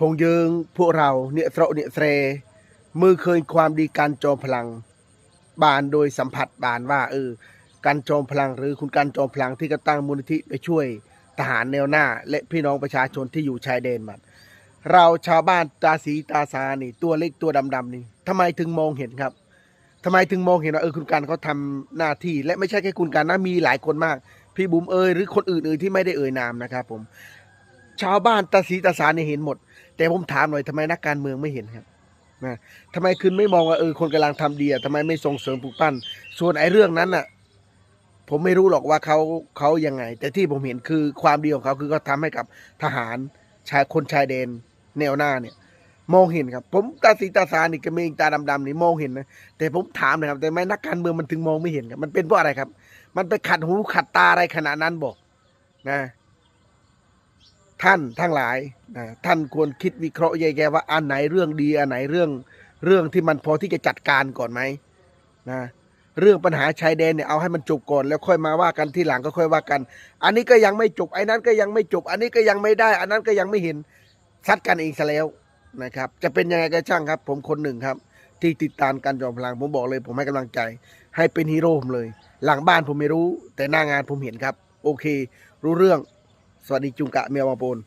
พงยืงพวกเราเนี่ยเสระเนี่ยเสรมือเคยความดีการจอมพลัง บานโดยสัมผัสบานว่า เออ การจอมพลังหรือคุณการจอมพลังที่ก็ตั้งมูลนิธิไปช่วยทหารแนวหน้า และพี่น้องประชาชนที่อยู่ชายแดนมันเราชาวบ้านตาสีตาสานี่ ตัวเล็กตัวดำๆนี่ทำไมถึงมองเห็นครับทำไมถึงมองเห็นว่าเออคุณการเขาทำหน้าที่ และไม่ใช่แค่คุณการนะมีหลายคนมาก พี่บุ๋มเอ่ยหรือคนอื่นๆที่ไม่ได้เอ่ยนามนะครับผม ชาวบ้านตาสีตาสาเนี่ยเห็นหมด แต่ผมถามหน่อยทำไมนักการเมืองไม่เห็นครับนะทำไมคุณไม่มองว่าเออคนกำลังทำดีอะทำไมไม่ส่งเสริมปลูกปั้น ส่วนไอ้เรื่องนั้นน่ะ ผมไม่รู้หรอกว่าเขาเขายังไง แต่ที่ผมเห็นคือความดีของเขาคือเขาทำให้กับทหารชายคนชายแดนแนวหน้าเนี่ย มองเห็นครับ ผมตาสีตาสานี่กระเมงตาดำๆนี่มองเห็นนะแต่ผมถามนะครับ แต่ไม่นักการเมืองมันถึงมองไม่เห็นครับมันเป็นเพราะอะไรครับ มันไปขัดหูขัดตาอะไรขนาดนั้นบอกนะ ท่านทั้งหลายนะท่านควรคิดวิเคราะห์แยกๆว่าอันไหนเรื่องดีอันไหนเรื่องเรื่องที่มันพอที่จะจัดการก่อนไหมนะเรื่องปัญหาชายแดนเนี่ยเอาให้มันจบก่อนแล้วค่อยมาว่ากันที่หลังก็ค่อยว่ากัน อันนี้ก็ยังไม่จบไอ้นั้นก็ยังไม่จบ อันนี้ก็ยังไม่ได้ อันนั้นก็ยังไม่เห็นซัดกันเองซะแล้วนะครับ จะเป็นยังไงก็ช่างครับ ผมคนหนึ่งครับ ที่ติดตามการจอมพลังผมบอกเลย ผมให้กำลังใจ ให้เป็นฮีโร่ผมเลย หลังบ้านผมไม่รู้ แต่หน้างานผมเห็นครับ โอเค รู้เรื่อง สวัสดีจุงกะเมียวมาโปน